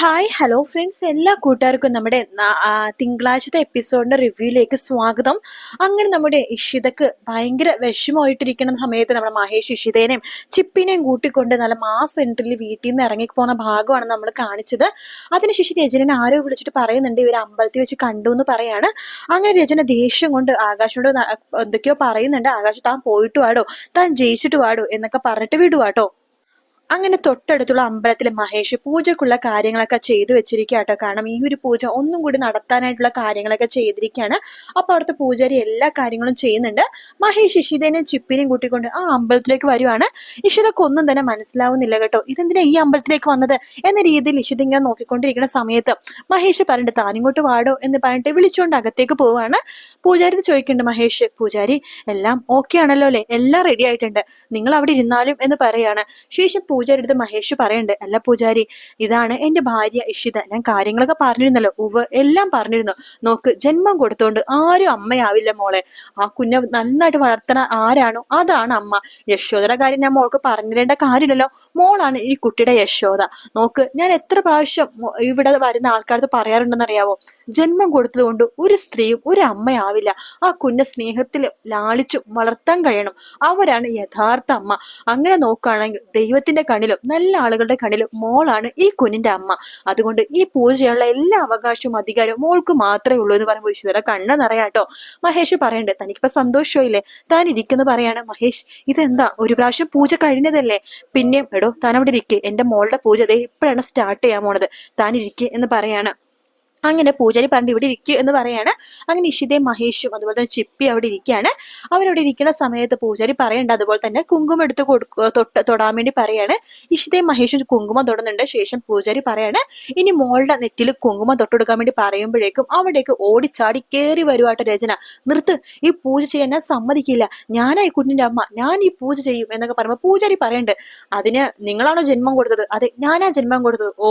Hi hello friends എല്ലാ കൂട്ടുകാർക്കും നമ്മുടെ തിങ്കളാഴ്ചത്തെ എപ്പിസോഡിന്റെ റിവ്യൂയിലേക്ക് സ്വാഗതം. അങ്ങനെ നമ്മുടെ ഇഷിതക്ക് ഭയങ്കര വിഷമമായിട്ടിരിക്കുന്ന സമയത്ത് നമ്മുടെ മഹേഷ് ഇഷിതേനെയും ചിപ്പിനെയും കൂട്ടിക്കൊണ്ട് നല്ല മാസ് എൻട്രിയിൽ വീട്ടിൽ നിന്ന് ഇറങ്ങി പോകുന്ന ഭാഗമാണ് നമ്മൾ കാണിച്ചത്. അതിനുശേഷം രചനനെ ആരോ വിളിച്ചിട്ട് പറയുന്നുണ്ട് ഇവർ അമ്പലത്തിൽ വെച്ച് കണ്ടു എന്ന് പറയാണ്. അങ്ങനെ രചന ദേഷ്യം കൊണ്ട് ആകാശോട് എന്തൊക്കെയോ പറയുന്നുണ്ട്. ആകാശ് താൻ പോയിട്ട് വാടോ താൻ ജയിച്ചിട്ട് വാടോ എന്നൊക്കെ പറഞ്ഞിട്ട് വിടുവാട്ടോ. അങ്ങനെ തൊട്ടടുത്തുള്ള അമ്പലത്തിലെ മഹേഷ് പൂജക്കുള്ള കാര്യങ്ങളൊക്കെ ചെയ്തു വെച്ചിരിക്കുക കാരണം ഈ ഒരു പൂജ ഒന്നും കൂടി നടത്താനായിട്ടുള്ള കാര്യങ്ങളൊക്കെ ചെയ്തിരിക്കുകയാണ്. അപ്പൊ അവിടുത്തെ പൂജാരി എല്ലാ കാര്യങ്ങളും ചെയ്യുന്നുണ്ട്. മഹേഷ് ഇഷിതേനെയും ചിപ്പിനെയും കൂട്ടിക്കൊണ്ട് ആ അമ്പലത്തിലേക്ക് വരുവാണ്. ഇഷിതക്ക് ഒന്നും തന്നെ മനസ്സിലാവുന്നില്ല കേട്ടോ. ഇതെന്തിനാ ഈ അമ്പലത്തിലേക്ക് വന്നത് എന്ന രീതിയിൽ ഇഷിത ഇങ്ങനെ നോക്കിക്കൊണ്ടിരിക്കുന്ന സമയത്ത് മഹേഷ് പറഞ്ഞിട്ട് താനിങ്ങോട്ട് വാടോ എന്ന് പറഞ്ഞിട്ട് വിളിച്ചുകൊണ്ട് അകത്തേക്ക് പോവാണ്. പൂജാരി ചോദിക്കുന്നുണ്ട് മഹേഷ് പൂജാരി എല്ലാം ഓക്കെ ആണല്ലോ അല്ലേ? എല്ലാം റെഡി ആയിട്ടുണ്ട്. നിങ്ങൾ അവിടെ ഇരുന്നാലും എന്ന് പറയാണ്. ശേഷം പൂജാരി അടുത്ത് മഹേഷ് പറയണ്ട് അല്ല പൂജാരി ഇതാണ് എന്റെ ഭാര്യ ഇഷിത. ഞാൻ കാര്യങ്ങളൊക്കെ പറഞ്ഞിരുന്നല്ലോ ഉവ് എല്ലാം പറഞ്ഞിരുന്നു. നോക്ക് ജന്മം കൊടുത്തോണ്ട് ആരും അമ്മയാവില്ല മോളെ. ആ കുഞ്ഞെ നന്നായിട്ട് വളർത്തണ ആരാണോ അതാണ് അമ്മ. യശോദയുടെ കാര്യം ഞാൻ മോൾക്ക് പറഞ്ഞിരേണ്ട കാര്യമില്ലല്ലോ. മോളാണ് ഈ കുട്ടിയുടെ യശോദ. നോക്ക് ഞാൻ എത്ര പ്രാവശ്യം ഇവിടെ വരുന്ന ആൾക്കാർക്ക് പറയാറുണ്ടെന്ന് അറിയാവോ ജന്മം കൊടുത്തതുകൊണ്ട് ഒരു സ്ത്രീയും ഒരു അമ്മയാവില്ല. ആ കുഞ്ഞെ സ്നേഹത്തിൽ ലാളിച്ചും വളർത്താൻ കഴിയണം. അവരാണ് യഥാർത്ഥ അമ്മ. അങ്ങനെ നോക്കുകയാണെങ്കിൽ ദൈവത്തിന്റെ കണ്ണിലും നല്ല ആളുകളുടെ കണ്ണിലും മോളാണ് ഈ കുഞ്ഞിന്റെ അമ്മ. അതുകൊണ്ട് ഈ പൂജ ചെയ്യാനുള്ള എല്ലാ അവകാശവും അധികാരവും മോൾക്ക് മാത്രമേ ഉള്ളൂ എന്ന് പറയുമ്പോൾ ഈശ്വര കണ്ണ് നിറയാട്ടോ. മഹേഷ് പറയണ്ടേ തനിക്കിപ്പോ സന്തോഷമില്ലേ? താൻ ഇരിക്കുന്നു പറയാണ് മഹേഷ്. ഇതെന്താ? ഒരു പ്രാവശ്യം പൂജ കഴിഞ്ഞതല്ലേ? പിന്നെയും എടോ താൻ അവിടെ ഇരിക്കേ. എന്റെ മോളുടെ പൂജ ദേ ഇപ്പോഴാണ് സ്റ്റാർട്ട് ചെയ്യാൻ പോണത്. താൻ ഇരിക്കേ എന്ന് പറയാണ് അങ്ങനെ പൂജാരി പറഞ്ഞു ഇവിടെ ഇരിക്കുക എന്ന് പറയാണ്. അങ്ങനെ ഇഷിതയും മഹേഷും അതുപോലെ തന്നെ ചിപ്പി അവിടെ ഇരിക്കുകയാണ് അവരവിടെ ഇരിക്കുന്ന സമയത്ത് പൂജാരി പറയണ്ട അതുപോലെ തന്നെ കുങ്കുമം എടുത്ത് കൊടുക്കുക തൊട്ട് തൊടാൻ വേണ്ടി പറയാണ്. ഇഷിതയും മഹേഷും കുങ്കുമം തൊടുന്നുണ്ട്. ശേഷം പൂജാരി പറയാണ് ഇനി മോളുടെ നെറ്റിൽ കുങ്കുമം തൊട്ടെടുക്കാൻ വേണ്ടി പറയുമ്പോഴേക്കും അവിടേക്ക് ഓടിച്ചാടി കയറി വരുവാട്ടെ രചന. നിർത്ത് ഈ പൂജ ചെയ്യാൻ ഞാൻ സമ്മതിക്കില്ല. ഞാനാ ഈ കുഞ്ഞിന്റെ അമ്മ. ഞാൻ ഈ പൂജ ചെയ്യും എന്നൊക്കെ പറയുമ്പോൾ പൂജാരി പറയണ്ട് അതിന് നിങ്ങളാണോ ജന്മം കൊടുത്തത്? അതെ ഞാനാ ജന്മം കൊടുത്തത്. ഓ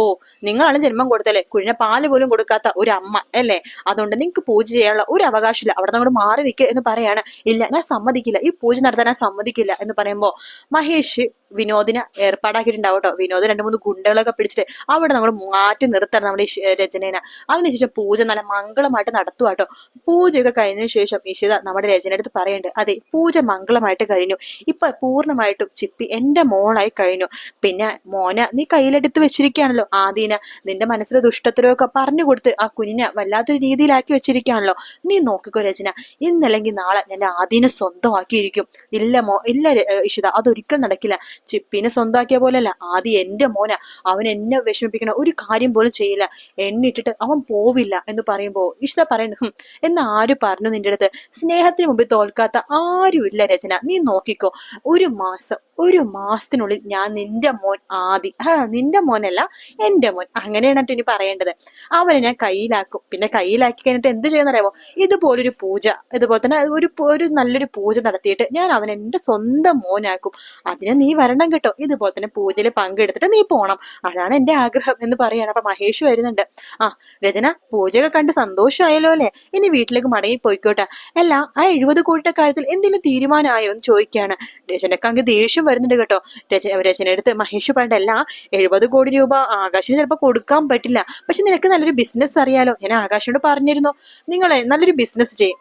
നിങ്ങളാണ് ജന്മം കൊടുത്തല്ലേ കുഞ്ഞിനെ പാൽ പോലും കൊടുക്കാത്ത ഒരു അമ്മ അല്ലേ? അതുകൊണ്ട് നിങ്ങൾക്ക് പൂജ ചെയ്യാനുള്ള ഒരു അവകാശമില്ല. അവിടെ നിന്ന് മാറി നിൽക്കുക എന്ന് പറയാണ്. ഇല്ല ഞാൻ സമ്മതിക്കില്ല. ഈ പൂജ നടത്താൻ ഞാൻ സമ്മതിക്കില്ല എന്ന് പറയുമ്പോൾ മഹേഷ് വിനോദിനെ ഏർപ്പാടാക്കിയിട്ടുണ്ടാവും കേട്ടോ വിനോദ് രണ്ട് മൂന്ന് ഗുണ്ടകളൊക്കെ പിടിച്ചിട്ട് അവിടെ നമ്മൾ മാറ്റി നിർത്തണം നമ്മുടെ ഈ രചനേനെ. അതിനുശേഷം പൂജ നല്ല മംഗളമായിട്ട് നടത്തുക കേട്ടോ പൂജയൊക്കെ കഴിഞ്ഞതിന് ശേഷം ഈശ്വര നമ്മുടെ രചന അടുത്ത് പറയുന്നുണ്ട് അതെ പൂജ മംഗളമായിട്ട് കഴിഞ്ഞു. ഇപ്പൊ പൂർണമായിട്ടും ചിപ്പി എന്റെ മോളായി കഴിഞ്ഞു. പിന്നെ മോന നീ കയ്യിലെടുത്ത് വെച്ചിരിക്കുകയാണല്ലോ. ആദീന നിന്റെ മനസ്സിലെ ദുഷ്ടത്തിലൊക്കെ പറഞ്ഞു കൊടുത്ത് ആ കുഞ്ഞിനെ വല്ലാത്തൊരു രീതിയിലാക്കി വെച്ചിരിക്കുകയാണല്ലോ. നീ നോക്കിക്കോ രചന. ഇന്നല്ലെങ്കിൽ നാളെ ഞാൻ ആദ്യനെ സ്വന്തമാക്കിയിരിക്കും. ഇല്ല മോ ഇല്ല ഇഷിത അതൊരിക്കലും നടക്കില്ല. ചിപ്പിനെ സ്വന്തമാക്കിയ പോലെയല്ല. ആദ്യം എന്റെ മോന. അവൻ എന്നെ വിഷമിപ്പിക്കണ ഒരു കാര്യം പോലും ചെയ്യില്ല. എന്നെ ഇട്ടിട്ട് അവൻ പോവില്ല എന്ന് പറയുമ്പോൾ ഇഷിത പറയുന്നു "ഹും, എന്ന് ആര് പറഞ്ഞു നിന്റെ അടുത്ത്? സ്നേഹത്തിന് മുമ്പിൽ തോൽക്കാത്ത ആരുമില്ല രചന. നീ നോക്കിക്കോ. ഒരു മാസം ഒരു മാസത്തിനുള്ളിൽ ഞാൻ നിന്റെ മോൻ ആദി നിന്റെ മോനല്ല എന്റെ മോൻ. അങ്ങനെയാണ് ഇനി പറയേണ്ടത്. അവനെ ഞാൻ കയ്യിലാക്കും. പിന്നെ കയ്യിലാക്കി കഴിഞ്ഞിട്ട് എന്ത് ചെയ്യുന്നറിയാമോ ഇതുപോലൊരു പൂജ. ഇതുപോലെ തന്നെ ഒരു ഒരു നല്ലൊരു പൂജ നടത്തിയിട്ട് ഞാൻ അവൻ എന്റെ സ്വന്തം മോനാക്കും. അതിന് നീ വരണം കേട്ടോ. ഇതുപോലെ തന്നെ പൂജയിൽ പങ്കെടുത്തിട്ട് നീ പോണം. അതാണ് എന്റെ ആഗ്രഹം എന്ന് പറയാണ്. അപ്പൊ മഹേഷ് വരുന്നുണ്ട്. ആ രചന പൂജയൊക്കെ കണ്ട് സന്തോഷമായല്ലോ അല്ലേ? ഇനി വീട്ടിലേക്ക് മടങ്ങി പോയിക്കോട്ടെ. അല്ല ആ എഴുപത് കോടിയുടെ കാര്യത്തിൽ എന്തെങ്കിലും തീരുമാനമായോ എന്ന് ചോദിക്കുകയാണ്. രചനക്ക് അങ്ങ് ദേഷ്യം വരുന്നുണ്ട് കേട്ടോ. രച രചനയെടുത്ത് മഹേഷ് പറഞ്ഞല്ല എഴുപത് കോടി രൂപ ആകാശിന് ചിലപ്പോൾ കൊടുക്കാൻ പറ്റില്ല. പക്ഷെ നിനക്ക് നല്ലൊരു ബിസിനസ് അറിയാലോ. ഞാൻ ആകാശിനോട് പറഞ്ഞിരുന്നു നിങ്ങളെ നല്ലൊരു ബിസിനസ് ചെയ്യും.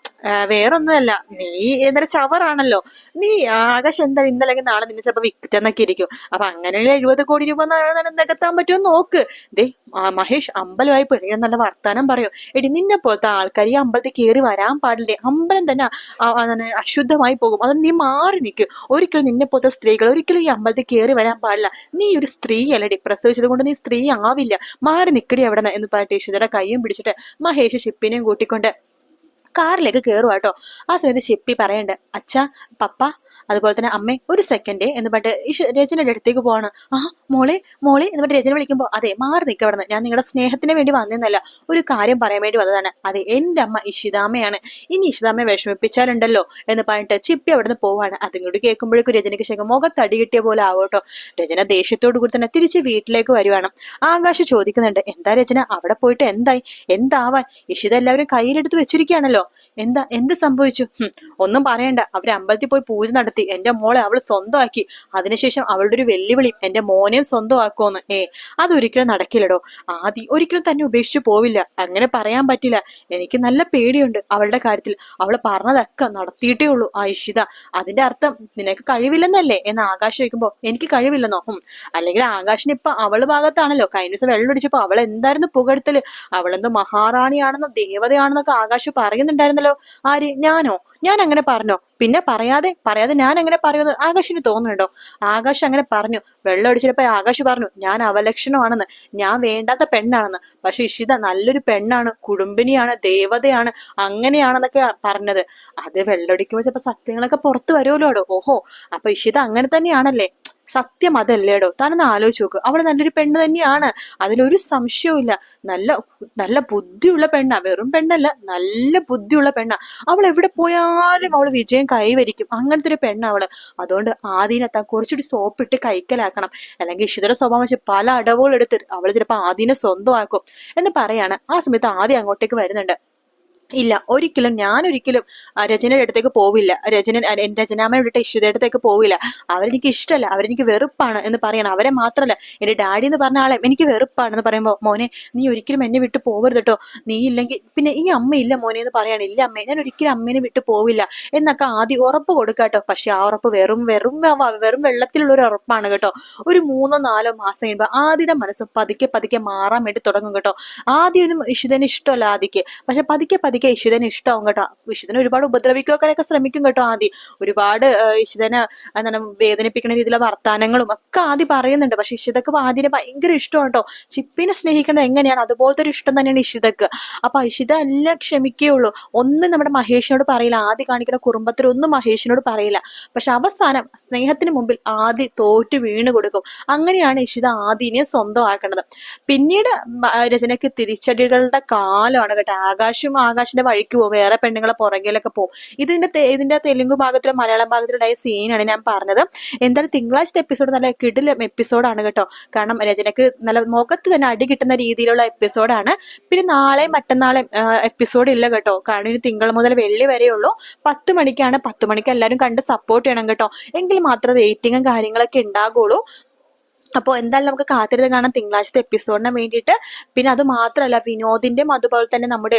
വേറൊന്നുമല്ല നീ എന്തായാലും ചവറാണല്ലോ. നീ ആകാശം എന്തായാലും ഇന്നല്ലെങ്കിൽ നാളെ നിന്നെ ചിലപ്പോൾ വിൽറ്റെന്നൊക്കെ ഇരിക്കും. അപ്പൊ അങ്ങനെയുള്ള എഴുപത് കോടി രൂപ നികത്താൻ പറ്റുമോ നോക്ക്. ദേ മഹേഷ് അമ്പലമായി പോയി. നല്ല വർത്താനം പറയോ. എടി നിന്നെ പോലത്തെ ആൾക്കാർ ഈ അമ്പലത്തിൽ കയറി വരാൻ പാടില്ലേ? അമ്പലം തന്നെ അശുദ്ധമായി പോകും. അതുകൊണ്ട് നീ മാറി നിൽക്കും. ഒരിക്കലും നിന്നെ പോലത്തെ സ്ത്രീകൾ ഒരിക്കലും ഈ അമ്പലത്തിൽ കയറി വരാൻ പാടില്ല. നീ ഒരു സ്ത്രീ അല്ലടി പ്രസവിച്ചത് കൊണ്ട് നീ സ്ത്രീ ആവില്ല. മാറി നിക്കടി അവിടെ എന്ന് പറഞ്ഞിട്ട് യശോദയുടെ കൈയും പിടിച്ചിട്ട് മഹേഷ് ഷിപ്പിനെയും കൂട്ടിക്കൊണ്ട് കാറിലേക്ക് കയറുവാട്ടോ ആ സമയത്ത് ഷിപ്പി പറയണ്ട് അച്ഛാ പപ്പ അതുപോലെ തന്നെ അമ്മേ ഒരു സെക്കൻഡ് എന്ന് പറഞ്ഞിട്ട് രചനയുടെ അടുത്തേക്ക് പോവാണ്. ആ മോളെ മോളെ എന്ന് പറഞ്ഞിട്ട് രചന വിളിക്കുമ്പോൾ അതെ മാറി നിൽക്കുക അവിടെ ഞാൻ നിങ്ങളുടെ സ്നേഹത്തിന് വേണ്ടി വന്നതല്ല ഒരു കാര്യം പറയാൻ വേണ്ടി വന്നതാണ്. അതെ എന്റെ അമ്മ ഇഷിതാമ്മയാണ്. ഇനി ഇഷിതാമ്മയെ വിഷമിപ്പിച്ചാലുണ്ടല്ലോ എന്ന് പറഞ്ഞിട്ട് ചിപ്പി അവിടെ നിന്ന് പോവാണ്. കൂടി കേൾക്കുമ്പോഴേക്കും രചനയ്ക്ക് ശേഷം മുഖത്തടി കിട്ടിയ പോലെ ആവട്ടോ രചന ദേഷ്യത്തോടു കൂടി തന്നെ തിരിച്ച് വീട്ടിലേക്ക് വരുവാണ്. ആകാശ് ചോദിക്കുന്നുണ്ട് എന്താ രചന? അവിടെ പോയിട്ട് എന്തായി? എന്താവാൻ? ഇഷിത എല്ലാവരും കയ്യിലെടുത്ത് വെച്ചിരിക്കുകയാണല്ലോ. എന്താ എന്ത് സംഭവിച്ചു? ഒന്നും പറയണ്ട. അവർ അമ്പലത്തിൽ പോയി പൂജ നടത്തി. എന്റെ മോളെ അവൾ സ്വന്തമാക്കി. അതിനുശേഷം അവളുടെ ഒരു വെല്ലുവിളി എന്റെ മോനെയും സ്വന്തമാക്കുമെന്ന് ഏ അതൊരിക്കലും നടക്കില്ലടോ. ആദ്യം ഒരിക്കലും തന്നെ ഉപേക്ഷിച്ചു പോവില്ല. അങ്ങനെ പറയാൻ പറ്റില്ല. എനിക്ക് നല്ല പേടിയുണ്ട് അവളുടെ കാര്യത്തിൽ. അവൾ പറഞ്ഞതൊക്കെ നടത്തിയിട്ടേ ഉള്ളൂ ആ ഇഷിത അതിന്റെ അർത്ഥം നിനക്ക് കഴിവില്ലെന്നല്ലേ? എന്ന് ആകാശ് ചോദിക്കുമ്പോ എനിക്ക് കഴിവില്ലെന്നോ? അല്ലെങ്കിൽ ആകാശിന് ഇപ്പൊ അവൾ ഭാഗത്താണല്ലോ. കഴിഞ്ഞ ദിവസം വെള്ളം അടിച്ചപ്പോ അവൾ എന്തായിരുന്നു പുകഴ്ത്തൽ? അവളെന്തോ മഹാറാണിയാണെന്നോ ദേവതയാണെന്നൊക്കെ ആകാശ് പറയുന്നുണ്ടായിരുന്നല്ലോ. ആര്? ഞാനോ? ഞാൻ അങ്ങനെ പറഞ്ഞോ. പിന്നെ പറയാതെ പറയാതെ ഞാൻ അങ്ങനെ പറയുന്നത് ആകാശിന് തോന്നുന്നുണ്ടോ? ആകാശ് അങ്ങനെ പറഞ്ഞു. വെള്ളം അടിച്ചപ്പോ ആകാശ് പറഞ്ഞു ഞാൻ അവലക്ഷണമാണെന്ന്. ഞാൻ വേണ്ടാത്ത പെണ്ണാണെന്ന്. പക്ഷെ ഇഷിത നല്ലൊരു പെണ്ണാണ് കുടുംബിനിയാണ് ദേവതയാണ് അങ്ങനെയാണെന്നൊക്കെ പറഞ്ഞത്. അത് വെള്ളമടിക്കുമ്പോൾ ചിലപ്പോ സത്യങ്ങളൊക്കെ പുറത്തു വരുമല്ലോ ഓഹോ അപ്പൊ ഇഷിത അങ്ങനെ തന്നെയാണല്ലേ? സത്യം അതല്ലേടോ? താനൊന്ന് ആലോചിച്ച് നോക്ക്. അവൾ നല്ലൊരു പെണ്ണ് തന്നെയാണ്. അതിലൊരു സംശയവും നല്ല നല്ല ബുദ്ധിയുള്ള പെണ്ണ. വെറും പെണ്ണല്ല നല്ല ബുദ്ധിയുള്ള പെണ്ണ. അവൾ എവിടെ പോയാലും അവൾ വിജയം കൈവരിക്കും. അങ്ങനത്തെ ഒരു പെണ്ണാ അവൾ. അതുകൊണ്ട് ആദീനെ താൻ കുറച്ചുകൂടി സോപ്പിട്ട് കൈക്കലാക്കണം. അല്ലെങ്കിൽ ഇഷിതയുടെ സ്വഭാവം വെച്ച് പല അടവുകൾ എടുത്ത് അവൾ ചിലപ്പോൾ ആദീനെ സ്വന്തമാക്കും എന്ന് പറയാണ്. ആ സമയത്ത് ആദ്യം അങ്ങോട്ടേക്ക് വരുന്നുണ്ട്. ഇല്ല ഒരിക്കലും ഞാൻ ഒരിക്കലും രചനയുടെ അടുത്തേക്ക് പോവില്ല. രചന എന്റെ രചനാമ്മയെ വിട്ടിട്ട് ഇഷിതയുടെ അടുത്തേക്ക് പോവില്ല. അവരെനിക്ക് ഇഷ്ടമല്ല അവരെനിക്ക് വെറുപ്പാണ് എന്ന് പറയണം. അവരെ മാത്രമല്ല എന്റെ ഡാഡി എന്ന് പറഞ്ഞ ആളെ എനിക്ക് വെറുപ്പാണ് എന്ന് പറയുമ്പോൾ മോനെ നീ ഒരിക്കലും എന്നെ വിട്ട് പോകരുത് കേട്ടോ നീ ഇല്ലെങ്കിൽ പിന്നെ ഈ അമ്മ ഇല്ല മോനെ എന്ന് പറയാണ്. ഇല്ല അമ്മ ഞാൻ ഒരിക്കലും അമ്മേനെ വിട്ട് പോവില്ല എന്നൊക്കെ ആദ്യം ഉറപ്പ് കൊടുക്കാട്ടോ പക്ഷെ ആ ഉറപ്പ് വെറും വെറും വെറും വെള്ളത്തിലുള്ള ഒരു ഉറപ്പാണ് കേട്ടോ. ഒരു മൂന്നോ നാലോ മാസം കഴിയുമ്പോൾ ആദ്യയുടെ മനസ്സ് പതുക്കെ പതുക്കെ മാറാൻ വേണ്ടി തുടങ്ങും കേട്ടോ. ആദ്യം ഒന്നും ഇഷിതന് ഇഷ്ടമല്ല ആദ്യക്ക് പക്ഷെ പതുക്കെ പതുക്കെ ഇഷിതന് ഇഷ്ടമാവും കേട്ടോ. ഇഷിതനെ ഒരുപാട് ഉപദ്രവിക്കാനൊക്കെ ശ്രമിക്കും കേട്ടോ ആദ്യം ഒരുപാട് ഇഷിതനെ എന്താണ് വേദനിപ്പിക്കുന്ന രീതിയിലുള്ള വർത്താനങ്ങളും ഒക്കെ ആദ്യം പറയുന്നുണ്ട്. പക്ഷെ ഇഷിതക്ക് ആദ്യം ഭയങ്കര ഇഷ്ടമാണ് കേട്ടോ. ചിപ്പിനെ സ്നേഹിക്കുന്നത് എങ്ങനെയാണ്? അതുപോലത്തെ ഒരു ഇഷ്ടം തന്നെയാണ് ഇഷിതക്ക് അപ്പൊ ഇഷിത എല്ലാം ക്ഷമിക്കുകയുള്ളൂ. ഒന്നും നമ്മുടെ മഹേഷിനോട് പറയില്ല. ആദ്യം കാണിക്കുന്ന കുടുംബത്തിലൊന്നും മഹേഷിനോട് പറയില്ല. പക്ഷെ അവസാനം സ്നേഹത്തിന് മുമ്പിൽ ആദ്യം തോറ്റു വീണ് കൊടുക്കും. അങ്ങനെയാണ് ഇഷിത ആദിനെ സ്വന്തമാക്കേണ്ടത്. പിന്നീട് രചനയ്ക്ക് തിരിച്ചടികളുടെ കാലമാണ് കേട്ടോ. ആകാശും ആകാശിന്റെ വഴിക്ക് പോകും വേറെ പെണ്ണുങ്ങളെ പുറകിലൊക്കെ പോകും. ഇതിന്റെ ഇതിന്റെ തെലുങ്ക് ഭാഗത്തിലും മലയാളം ഭാഗത്തിലുണ്ടായ സീനാണ് ഞാൻ പറഞ്ഞത്. എന്തായാലും തിങ്കളാഴ്ചത്തെ എപ്പിസോഡ് നല്ല കിടില എപ്പിസോഡാണ് കേട്ടോ. കാരണം രചനയ്ക്ക് നല്ല മുഖത്ത് തന്നെ അടി കിട്ടുന്ന രീതിയിലുള്ള എപ്പിസോഡാണ് പിന്നെ നാളെ മറ്റന്നാളെ എപ്പിസോഡ് ഇല്ല കേട്ടോ. കാരണം ഇനി തിങ്കൾ മുതൽ വെള്ളി വരെയുള്ളൂ. പത്ത് മണിക്കാണ്. പത്ത് മണിക്ക് എല്ലാവരും കണ്ട് സപ്പോർട്ട് ചെയ്യണം കേട്ടോ. എങ്കിൽ മാത്രമേ റേറ്റിങ്ങും കാര്യങ്ങളൊക്കെ ഉണ്ടാകുള്ളൂ. അപ്പോൾ എന്തായാലും നമുക്ക് കാത്തിരുന്ന് കാണാം തിങ്കളാഴ്ചത്തെ എപ്പിസോഡിന് വേണ്ടിയിട്ട്. പിന്നെ അത് മാത്രമല്ല വിനോദിന്റെയും അതുപോലെ തന്നെ നമ്മുടെ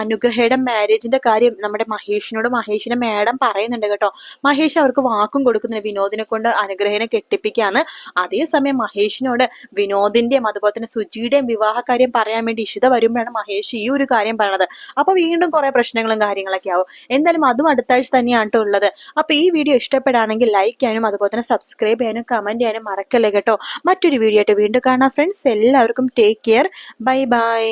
അനുഗ്രഹയുടെ മാരേജിന്റെ കാര്യം നമ്മുടെ മഹേഷിനോട് മഹേഷിനെ മാഡം പറയുന്നുണ്ട് കേട്ടോ. മഹേഷ് അവർക്ക് വാക്കും കൊടുക്കുന്നുണ്ട്. വിനോദിനെ കൊണ്ട് അനുഗ്രഹനെ കെട്ടിപ്പിക്കാന്ന്. അതേസമയം മഹേഷിനോട് വിനോദിന്റെയും അതുപോലെ തന്നെ സുജിയുടെയും വിവാഹ കാര്യം പറയാൻ വേണ്ടി ഇഷിത വരുമ്പോഴാണ് മഹേഷ് ഈ ഒരു കാര്യം പറയണത്. അപ്പോൾ വീണ്ടും കുറേ പ്രശ്നങ്ങളും കാര്യങ്ങളൊക്കെ ആവും. എന്തായാലും അതും അടുത്താഴ്ച തന്നെയാണ് കേട്ടോ ഉള്ളത്. അപ്പോൾ ഈ വീഡിയോ ഇഷ്ടപ്പെടുകയാണെങ്കിൽ ലൈക്ക് ചെയ്യാനും അതുപോലെ തന്നെ സബ്സ്ക്രൈബ് ചെയ്യാനും കമന്റ് ചെയ്യാനും മറക്കല്ലേ കേട്ടോ. മറ്റൊരു വീഡിയോ ആയിട്ട് വീണ്ടും കാണാം ഫ്രണ്ട്സ് എല്ലാവർക്കും ടേക്ക് കെയർ ബൈ ബൈ